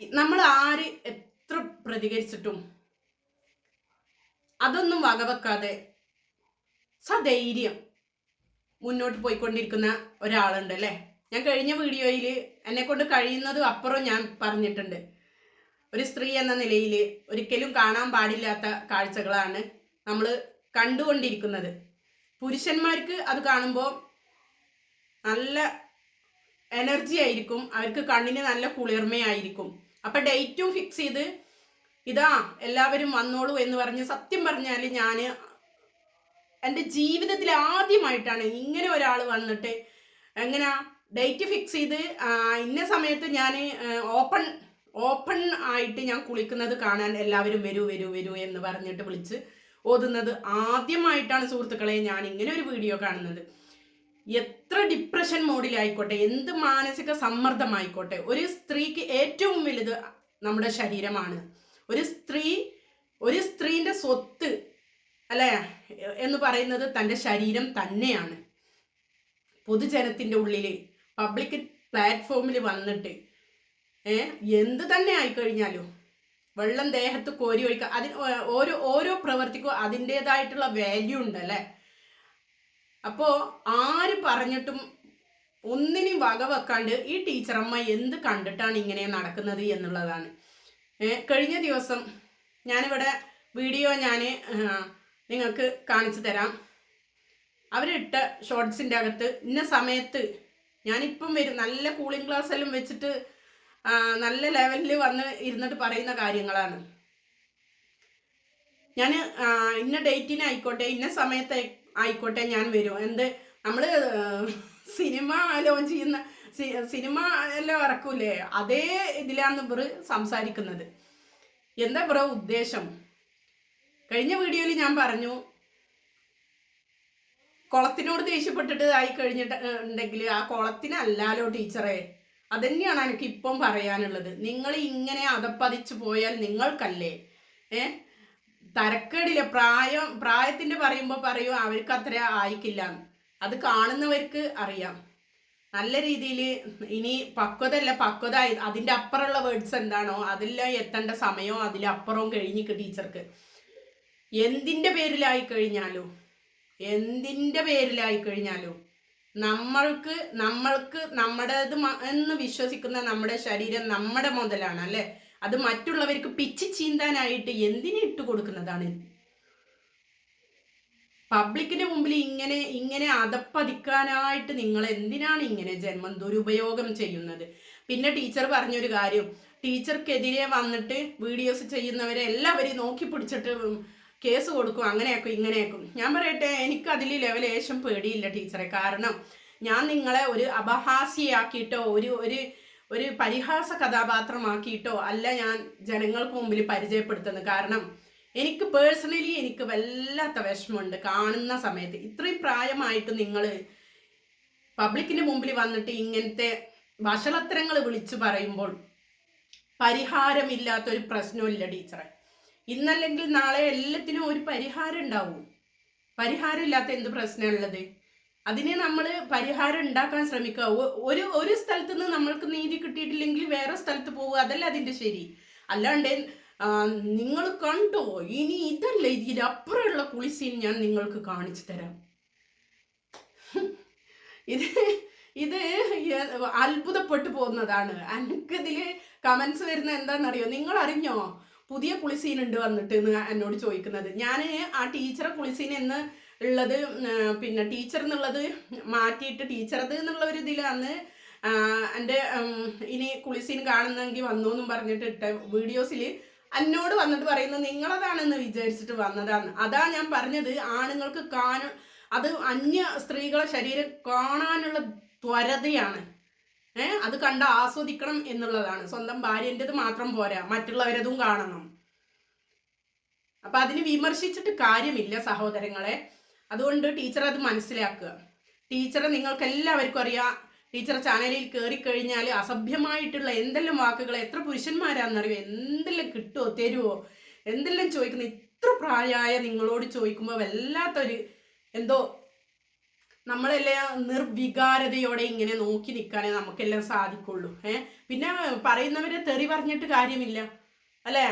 നമ്മൾ ആര് എത്ര പ്രതികരിച്ചിട്ടും അതൊന്നും വകവെക്കാതെ സധൈര്യം മുന്നോട്ട് പോയിക്കൊണ്ടിരിക്കുന്ന ഒരാളുണ്ട് അല്ലേ? ഞാൻ കഴിഞ്ഞ വീഡിയോയിൽ എന്നെ കൊണ്ട് കഴിയുന്നതും അപ്പുറം ഞാൻ പറഞ്ഞിട്ടുണ്ട്. ഒരു സ്ത്രീ എന്ന നിലയിൽ ഒരിക്കലും കാണാൻ പാടില്ലാത്ത കാഴ്ചകളാണ് നമ്മൾ കണ്ടുകൊണ്ടിരിക്കുന്നത്. പുരുഷന്മാർക്ക് അത് കാണുമ്പോൾ നല്ല എനർജി ആയിരിക്കും അവർക്ക് കണ്ണിന് നല്ല കുളിർമയായിരിക്കും. അപ്പം ഡേറ്റും ഫിക്സ് ചെയ്ത് ഇതാ എല്ലാവരും വന്നോളൂ എന്ന് പറഞ്ഞ് സത്യം പറഞ്ഞാൽ ഞാൻ എന്റെ ജീവിതത്തിൽ ആദ്യമായിട്ടാണ് ഇങ്ങനെ ഒരാൾ വന്നിട്ട് എങ്ങനെ ഡേറ്റ് ഫിക്സ് ചെയ്ത് ഇന്ന സമയത്ത് ഞാൻ ഓപ്പൺ ഓപ്പൺ ആയിട്ട് ഞാൻ കുളിക്കുന്നത് കാണാൻ എല്ലാവരും വരൂ വരൂ വരൂ എന്ന് പറഞ്ഞിട്ട് വിളിച്ച് ഓതുന്നത് ആദ്യമായിട്ടാണ് സുഹൃത്തുക്കളെ ഞാൻ ഇങ്ങനെ ഒരു വീഡിയോ കാണുന്നത്. എത്ര ഡിപ്രഷൻ മോഡിലായിക്കോട്ടെ എന്ത് മാനസിക സമ്മർദ്ദമായിക്കോട്ടെ ഒരു സ്ത്രീക്ക് ഏറ്റവും വലുത് നമ്മുടെ ശരീരമാണ്. ഒരു സ്ത്രീ ഒരു സ്ത്രീന്റെ സ്വത്ത് അല്ലേ എന്ന് പറയുന്നത് തന്റെ ശരീരം തന്നെയാണ്. പൊതുജനത്തിന്റെ ഉള്ളിൽ പബ്ലിക് പ്ലാറ്റ്ഫോമിൽ വന്നിട്ട് ഏ എന്ത് തന്നെ ആയിക്കഴിഞ്ഞാലും വെള്ളം ദേഹത്ത് കോരി ഒഴിക്കുക അതിന് ഓരോ ഓരോ പ്രവർത്തിക്കും അതിന്റെതായിട്ടുള്ള വാല്യൂ ഉണ്ട് അല്ലേ? അപ്പോൾ ആര് പറഞ്ഞിട്ടും ഒന്നിനും വക വെക്കാണ്ട് ഈ ടീച്ചറമ്മ എന്ത് കണ്ടിട്ടാണ് ഇങ്ങനെ നടക്കുന്നത് എന്നുള്ളതാണ്. കഴിഞ്ഞ ദിവസം ഞാനിവിടെ വീഡിയോ ഞാൻ നിങ്ങൾക്ക് കാണിച്ചു തരാം. അവരിട്ട ഷോർട്സിന്റെ അകത്ത് ഇന്ന സമയത്ത് ഞാനിപ്പം വരും നല്ല കൂളിംഗ് ഗ്ലാസ് എല്ലാം വെച്ചിട്ട് നല്ല ലെവലിൽ വന്ന് ഇരുന്നിട്ട് പറയുന്ന കാര്യങ്ങളാണ്. ഞാൻ ഇന്ന ഡേറ്റിനായിക്കോട്ടെ ഇന്ന സമയത്ത് ആയിക്കോട്ടെ ഞാൻ വരും. എന്ത് നമ്മൾ സിനിമ ലോഞ്ച് ചെയ്യുന്ന സിനിമ എല്ലാം ഇറക്കൂലേ അതേ ഇതിലാണ് ഇവർ സംസാരിക്കുന്നത്. എന്താ ബ്രോ ഉദ്ദേശം? കഴിഞ്ഞ വീഡിയോയിൽ ഞാൻ പറഞ്ഞു കുളത്തിനോട് ദേഷ്യപ്പെട്ടിട്ട് ആയി കഴിഞ്ഞിട്ട് ഉണ്ടെങ്കിൽ ആ കുളത്തിനല്ലാലോ ടീച്ചറെ അതന്നെയാണ് എനിക്ക് ഇപ്പം പറയാനുള്ളത്. നിങ്ങൾ ഇങ്ങനെ അതപ്പതിച്ചു പോയാൽ നിങ്ങൾക്കല്ലേ? ഏ തരക്കേടില്ല. പ്രായം പ്രായത്തിന്റെ പറയുമ്പോൾ പറയും അവർക്ക് അത്ര ആയിക്കില്ല. അത് കാണുന്നവർക്ക് അറിയാം. നല്ല രീതിയിൽ ഇനി പക്വതല്ല പക്വത അതിന്റെ അപ്പുറമുള്ള വേർഡ്സ് എന്താണോ അതെല്ലാം എത്തേണ്ട സമയവും അതിലപ്പുറവും കഴിഞ്ഞിക്ക് ടീച്ചർക്ക്. എന്തിന്റെ പേരിലായി കഴിഞ്ഞാലോ? എന്തിന്റെ പേരിലായി കഴിഞ്ഞാലോ? നമ്മൾക്ക് നമ്മൾക്ക് നമ്മുടേത് എന്ന് വിശ്വസിക്കുന്ന നമ്മുടെ ശരീരം നമ്മുടെ മുതലാണ് അല്ലെ? അത് മറ്റുള്ളവർക്ക് പിച്ച് ചീന്താനായിട്ട് എന്തിനു ഇട്ട് കൊടുക്കുന്നതാണ്? പബ്ലിക്കിന്റെ മുമ്പിൽ ഇങ്ങനെ ഇങ്ങനെ അതപ്പതിക്കാനായിട്ട് നിങ്ങൾ എന്തിനാണ് ഇങ്ങനെ ജന്മം ദുരുപയോഗം ചെയ്യുന്നത്? പിന്നെ ടീച്ചർ പറഞ്ഞൊരു കാര്യം. ടീച്ചർക്കെതിരെ വന്നിട്ട് വീഡിയോസ് ചെയ്യുന്നവരെ എല്ലാവരെയും നോക്കി പിടിച്ചിട്ട് കേസ് കൊടുക്കും അങ്ങനെയൊക്കെ ഇങ്ങനെയാക്കും. ഞാൻ പറയട്ടെ എനിക്ക് അതിൽ ലെവലേശം പേടിയില്ല ടീച്ചറെ. കാരണം ഞാൻ നിങ്ങളെ ഒരു അപഹാസ്യയാക്കിയിട്ടോ ഒരു ഒരു ഒരു പരിഹാസ കഥാപാത്രമാക്കിയിട്ടോ അല്ല ഞാൻ ജനങ്ങൾക്ക് മുമ്പിൽ പരിചയപ്പെടുത്തുന്നത്. കാരണം എനിക്ക് പേഴ്സണലി എനിക്ക് വല്ലാത്ത വിഷമമുണ്ട് കാണുന്ന സമയത്ത്. ഇത്രയും പ്രായമായിട്ട് നിങ്ങൾ പബ്ലിക്കിന്റെ മുമ്പിൽ വന്നിട്ട് ഇങ്ങനത്തെ വഷളത്തരങ്ങൾ വിളിച്ചു പറയുമ്പോൾ പരിഹാരമില്ലാത്ത ഒരു പ്രശ്നമില്ല ടീച്ചറെ ഇന്നല്ലെങ്കിൽ നാളെ എല്ലാത്തിനും ഒരു പരിഹാരം ഉണ്ടാവും. പരിഹാരമില്ലാത്ത എന്ത് പ്രശ്നമുള്ളത് അതിനെ നമ്മൾ പരിഹാരം ഉണ്ടാക്കാൻ ശ്രമിക്കുക. ഒരു ഒരു സ്ഥലത്ത് നിന്ന് നമ്മൾക്ക് നീതി കിട്ടിയിട്ടില്ലെങ്കിൽ വേറെ സ്ഥലത്ത് പോവുക അതല്ല അതിന്റെ ശരി. അല്ലാണ്ട് നിങ്ങൾ കണ്ടോ? ഇനി ഇതല്ല ഇതിലപ്പുറമുള്ള കുളിസീൻ ഞാൻ നിങ്ങൾക്ക് കാണിച്ചു തരാം. ഇത് ഇത് അത്ഭുതപ്പെട്ടു പോകുന്നതാണ്. എനിക്കിതിൽ കമന്റ്സ് വരുന്ന എന്താണെന്നറിയോ? നിങ്ങൾ അറിഞ്ഞോ പുതിയ കുളിസീൻ ഉണ്ട് വന്നിട്ട് എന്ന് എന്നോട് ചോദിക്കുന്നത്. ഞാൻ ആ ടീച്ചറെ കുളിസീൻ എന്ന് ഉള്ളത്. പിന്നെ ടീച്ചർ എന്നുള്ളത് മാറ്റിയിട്ട് ടീച്ചറത് എന്നുള്ള ഒരു ഇതിലാണ് എന്റെ ഇനി കുളിസീൻ കാണുന്നെങ്കിൽ വന്നു എന്നും പറഞ്ഞിട്ട് ഇട്ട വീഡിയോസിൽ എന്നോട് വന്നിട്ട് പറയുന്നത് നിങ്ങളതാണെന്ന് വിചാരിച്ചിട്ട് വന്നതാണ് അതാ ഞാൻ പറഞ്ഞത് ആണുങ്ങൾക്ക് കാണു അത് അന്യ സ്ത്രീകളെ ശരീരം കാണാനുള്ള ത്വരതയാണ്. ഏ അത് കണ്ട് ആസ്വദിക്കണം എന്നുള്ളതാണ്. സ്വന്തം ഭാര്യന്റെത് മാത്രം പോരാ മറ്റുള്ളവരതും കാണണം. അപ്പൊ അതിന് വിമർശിച്ചിട്ട് കാര്യമില്ല സഹോദരങ്ങളെ. അതുകൊണ്ട് ടീച്ചർ അത് മനസ്സിലാക്കുക. ടീച്ചറെ നിങ്ങൾക്ക് എല്ലാവർക്കും അറിയാം. ടീച്ചർ ചാനലിൽ കയറി കഴിഞ്ഞാൽ അസഭ്യമായിട്ടുള്ള എന്തെല്ലാം വാക്കുകൾ എത്ര പുരുഷന്മാരാണെന്നറിയോ? എന്തെല്ലാം കിട്ടുമോ തരുമോ എന്തെല്ലാം ചോദിക്കുന്നു? ഇത്ര പ്രായമായ നിങ്ങളോട് ചോദിക്കുമ്പോൾ വല്ലാത്തൊരു എന്തോ നമ്മളെല്ലാം നിർവികാരതയോടെ ഇങ്ങനെ നോക്കി നിൽക്കാനേ നമുക്കെല്ലാം സാധിക്കുള്ളൂ. ഏഹ് പിന്നെ പറയുന്നവരെ തെറി പറഞ്ഞിട്ട് കാര്യമില്ല. അല്ലേ?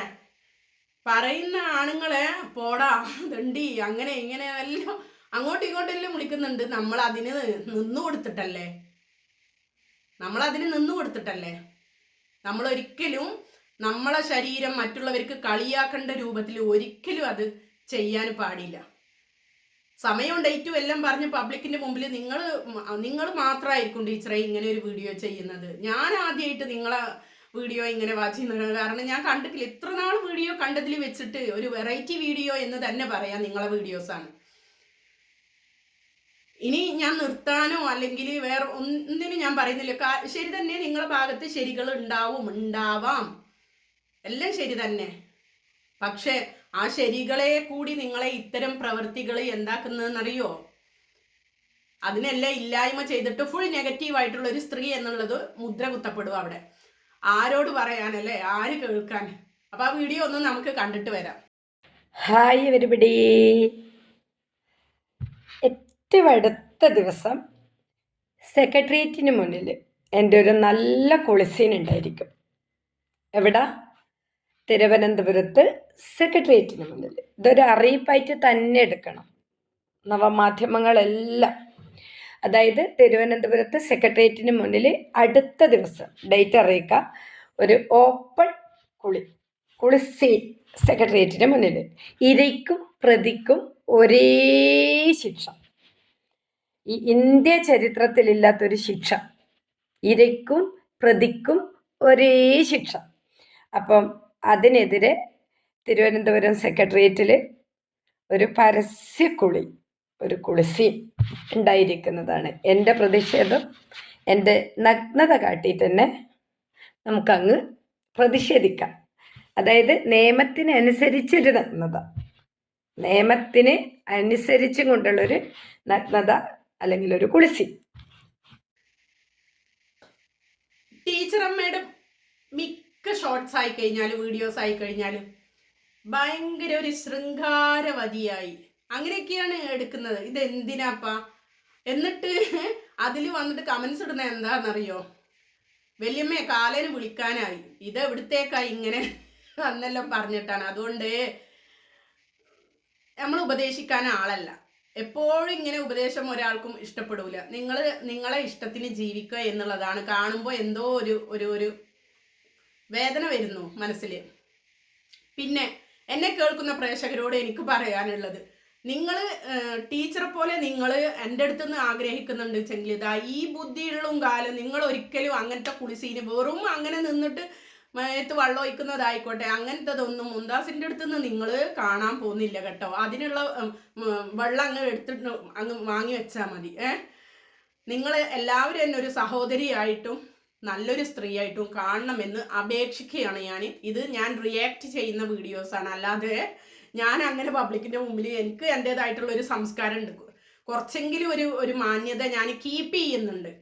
പറയുന്ന ആണുങ്ങളെ പോടാ ദണ്ടി അങ്ങനെ ഇങ്ങനെ എല്ലാം അങ്ങോട്ടും ഇങ്ങോട്ടും എല്ലാം വിളിക്കുന്നുണ്ട്. നമ്മൾ അതിന് നിന്നു കൊടുത്തിട്ടല്ലേ? നമ്മൾ അതിന് നിന്നു കൊടുത്തിട്ടല്ലേ? നമ്മൾ ഒരിക്കലും നമ്മളെ ശരീരം മറ്റുള്ളവർക്ക് കളിയാക്കേണ്ട രൂപത്തിൽ ഒരിക്കലും അത് ചെയ്യാൻ പാടില്ല. സമയവും ഡേറ്റും എല്ലാം പറഞ്ഞ് പബ്ലിക്കിന്റെ മുമ്പിൽ നിങ്ങൾ നിങ്ങൾ മാത്രമായിരിക്കും ടീച്ചറെ ഇങ്ങനെ ഒരു വീഡിയോ ചെയ്യുന്നത്. ഞാൻ ആദ്യമായിട്ട് നിങ്ങളെ വീഡിയോ ഇങ്ങനെ വാച്ച് ചെയ്യുന്നത് കാരണം ഞാൻ കണ്ടിട്ടില്ല. ഇത്ര നാൾ വീഡിയോ കണ്ടതിൽ വെച്ചിട്ട് ഒരു വെറൈറ്റി വീഡിയോ എന്ന് തന്നെ പറയാം നിങ്ങളെ വീഡിയോസാണ് ഇനി ഞാൻ നിർത്താനോ അല്ലെങ്കിൽ വേറെ ഒന്നിനും ഞാൻ പറയുന്നില്ല. ശരി തന്നെ നിങ്ങളുടെ ഭാഗത്ത് ശരികൾ ഉണ്ടാവും ഉണ്ടാവാം. എല്ലാം ശരി തന്നെ. പക്ഷെ ആ ശരികളെ കൂടി നിങ്ങളെ ഇത്തരം പ്രവൃത്തികൾ എന്താക്കുന്നതെന്നറിയോ? അതിനെല്ലാം ഇല്ലായ്മ ചെയ്തിട്ട് ഫുൾ നെഗറ്റീവ് ആയിട്ടുള്ള ഒരു സ്ത്രീ എന്നുള്ളത് മുദ്ര കുത്തപ്പെടും അവിടെ. ആരോട് പറയാനല്ലേ? ആര് കേൾക്കാൻ? അപ്പൊ ആ വീഡിയോ ഒന്ന് നമുക്ക് കണ്ടിട്ട് വരാം. ഹായ് എവരിബഡി ഏറ്റവും അടുത്ത ദിവസം സെക്രട്ടേറിയറ്റിന് മുന്നിൽ എന്റെ ഒരു നല്ല കുളിസീൻ ഉണ്ടായിരിക്കും. എവിടാ? തിരുവനന്തപുരത്ത് സെക്രട്ടേറിയറ്റിന് മുന്നിൽ. ഇതൊരു അറിയിപ്പായിട്ട് തന്നെ എടുക്കണം. നവമാധ്യമങ്ങളെല്ലാം അതായത് തിരുവനന്തപുരത്ത് സെക്രട്ടേറിയറ്റിന് മുന്നിൽ അടുത്ത ദിവസം ഡേറ്റ് അറിയിക്കുക ഒരു ഓപ്പൺ കുളി കുളി സീൻ സെക്രട്ടേറിയറ്റിന് മുന്നിൽ ഇരയ്ക്കും പ്രതിക്കും ഒരേ ശിക്ഷ. ഈ ഇന്ത്യ ചരിത്രത്തിലില്ലാത്തൊരു ശിക്ഷ. ഇരയ്ക്കും പ്രതിക്കും ഒരേ ശിക്ഷ. അപ്പം അതിനെതിരെ തിരുവനന്തപുരം സെക്രട്ടേറിയറ്റിൽ ഒരു പരസ്യക്കുളി ഒരു കുളിസി ഉണ്ടായിരിക്കുന്നതാണ്. എന്റെ പ്രതിഷേധം എന്റെ നഗ്നത കാട്ടി തന്നെ നമുക്കങ്ങ് പ്രതിഷേധിക്കാം. അതായത് നിയമത്തിനനുസരിച്ചൊരു നഗ്നത. നിയമത്തിന് അനുസരിച്ചും കൊണ്ടുള്ളൊരു നഗ്നത അല്ലെങ്കിൽ ഒരു കുളിസി ടീച്ചർ അമ്മയുടെ മിക്ക ഷോർട്സ് ആയി കഴിഞ്ഞാലും വീഡിയോസ് ആയി കഴിഞ്ഞാലും ഭയങ്കര ഒരു ശൃംഗാരവതിയായി. അങ്ങനെയൊക്കെയാണ് എടുക്കുന്നത്. ഇത് എന്തിനാപ്പാ എന്നിട്ട് അതിൽ വന്നിട്ട് കമൻസ് ഇടുന്ന എന്താണെന്നറിയോ? വലിയമ്മയെ കാലന് വിളിക്കാനായി. ഇത് എവിടത്തേക്കായി ഇങ്ങനെ അന്നെല്ലാം പറഞ്ഞിട്ടാണ്. അതുകൊണ്ട് നമ്മൾ ഉപദേശിക്കാൻ ആളല്ല. എപ്പോഴും ഇങ്ങനെ ഉപദേശം ഒരാൾക്കും ഇഷ്ടപ്പെടില്ല നിങ്ങൾ നിങ്ങളെ ഇഷ്ടത്തിന് ജീവിക്കുക എന്നുള്ളതാണ്. കാണുമ്പോൾ എന്തോ ഒരു ഒരു ഒരു വേദന വരുന്നു മനസ്സിൽ പിന്നെ എന്നെ കേൾക്കുന്ന പ്രേക്ഷകരോട് എനിക്ക് പറയാനുള്ളത്. നിങ്ങൾ ടീച്ചറെ പോലെ നിങ്ങൾ എന്റെ അടുത്ത് നിന്ന് ആഗ്രഹിക്കുന്നുണ്ട് വെച്ചെങ്കിൽ ഇതാ ഈ ബുദ്ധിയുള്ളും കാലം നിങ്ങൾ ഒരിക്കലും അങ്ങനത്തെ കുളിസീന് വെറും അങ്ങനെ നിന്നിട്ട് മേത്ത് വെള്ളം ഒഴിക്കുന്നതായിക്കോട്ടെ. അങ്ങനത്തതൊന്നും മുന്താസിന്റെ അടുത്ത് നിന്ന് നിങ്ങൾ കാണാൻ പോകുന്നില്ല കേട്ടോ. അതിനുള്ള വെള്ളം അങ്ങ് എടുത്തിട്ട് അങ്ങ് വാങ്ങി വെച്ചാൽ മതി. ഏ? നിങ്ങൾ എല്ലാവരും എന്നെ ഒരു സഹോദരിയായിട്ടും നല്ലൊരു സ്ത്രീയായിട്ടും കാണണമെന്ന് അപേക്ഷിക്കുകയാണ് ഞാൻ ഇത് ഞാൻ റിയാക്ട് ചെയ്യുന്ന വീഡിയോസാണ്. അല്ലാതെ ഞാൻ അങ്ങനെ പബ്ലിക്കിന്റെ മുമ്പിൽ എനിക്ക് എന്റെതായിട്ടുള്ള ഒരു സംസ്കാരം ഉണ്ട്. കുറച്ചെങ്കിലും ഒരു ഒരു മാന്യത ഞാൻ കീപ്പ് ചെയ്യുന്നുണ്ട്.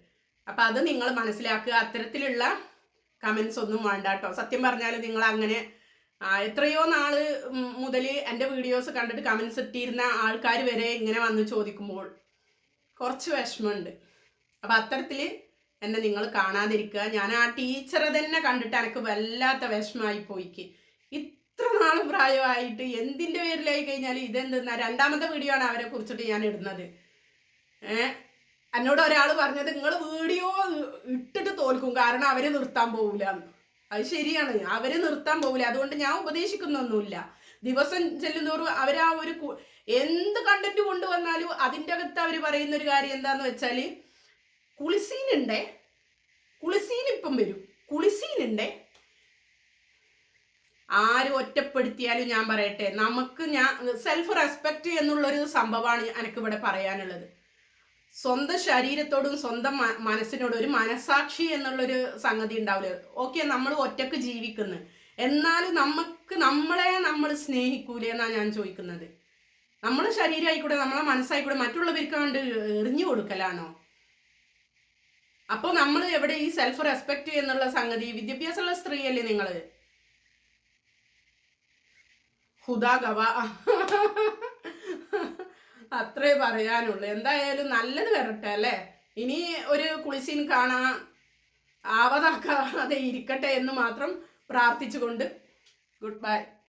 അപ്പം അത് നിങ്ങൾ മനസ്സിലാക്കുക. അത്തരത്തിലുള്ള കമൻസ് ഒന്നും വേണ്ട കേട്ടോ. സത്യം പറഞ്ഞാൽ നിങ്ങൾ അങ്ങനെ എത്രയോ നാൾ മുതൽ എന്റെ വീഡിയോസ് കണ്ടിട്ട് കമൻസ് ഇട്ടിരുന്ന ആൾക്കാർ വരെ ഇങ്ങനെ വന്ന് ചോദിക്കുമ്പോൾ കുറച്ച് വിഷമമുണ്ട്. അപ്പം അത്തരത്തിൽ എന്നെ നിങ്ങൾ കാണാതിരിക്കുക. ഞാൻ ആ ടീച്ചറെ തന്നെ കണ്ടിട്ട് എനിക്ക് വല്ലാത്ത വിഷമമായി പോയിക്ക് നാൾ പ്രായമായിട്ട് എന്തിന്റെ പേരിലായി കഴിഞ്ഞാൽ ഇതെന്തെന്നാ? രണ്ടാമത്തെ വീഡിയോ ആണ് അവരെ കുറിച്ചിട്ട് ഞാൻ ഇടുന്നത്. ഏഹ് എന്നോട് ഒരാൾ പറഞ്ഞത് നിങ്ങൾ വീഡിയോ ഇട്ടിട്ട് തോൽക്കും. കാരണം അവരെ നിർത്താൻ പോകില്ല അത് ശരിയാണ്. അവരെ നിർത്താൻ പോകില്ല അതുകൊണ്ട് ഞാൻ ഉപദേശിക്കുന്നൊന്നുമില്ല. ദിവസം ചെല്ലുന്നോറും അവർ ആ ഒരു എന്ത് കണ്ടന്റ് കൊണ്ടുവന്നാലും അതിന്റെ അകത്ത് അവർ പറയുന്ന ഒരു കാര്യം എന്താന്ന് വെച്ചാൽ കുളിസീനുണ്ടേ? കുളിസീൻ ഇപ്പം വരും. കുളിസീനുണ്ടേ? ആരും ഒറ്റപ്പെടുത്തിയാലും ഞാൻ പറയട്ടെ. നമുക്ക് ഞാൻ സെൽഫ് റെസ്പെക്റ്റ് എന്നുള്ളൊരു സംഭവമാണ് എനിക്കിവിടെ പറയാനുള്ളത്. സ്വന്തം ശരീരത്തോടും സ്വന്തം മനസ്സിനോടും ഒരു മനസാക്ഷി എന്നുള്ളൊരു സംഗതി ഉണ്ടാവില്ല? ഓക്കെ നമ്മൾ ഒറ്റയ്ക്ക് ജീവിക്കുന്നു. എന്നാലും നമുക്ക് നമ്മളെ നമ്മൾ സ്നേഹിക്കൂലേ എന്നാണ് ഞാൻ ചോദിക്കുന്നത്. നമ്മളെ ശരീരമായിക്കൂടെ നമ്മളെ മനസ്സായിക്കൂടെ മറ്റുള്ളവർക്ക് കണ്ട് എറിഞ്ഞു കൊടുക്കലാണോ? അപ്പോൾ നമ്മൾ എവിടെ ഈ സെൽഫ് റെസ്പെക്റ്റ് എന്നുള്ള സംഗതി വിദ്യാഭ്യാസമുള്ള സ്ത്രീയല്ലേ നിങ്ങൾ ഹുദാ ഗവ അത്രേ പറയാനുള്ളൂ. എന്തായാലും നല്ലത് വരട്ടെ അല്ലേ? ഇനി ഒരു കുളിസീൻ കാണാൻ ആവതാക്കാതെ ഇരിക്കട്ടെ എന്ന് മാത്രം പ്രാർത്ഥിച്ചുകൊണ്ട് ഗുഡ് ബൈ.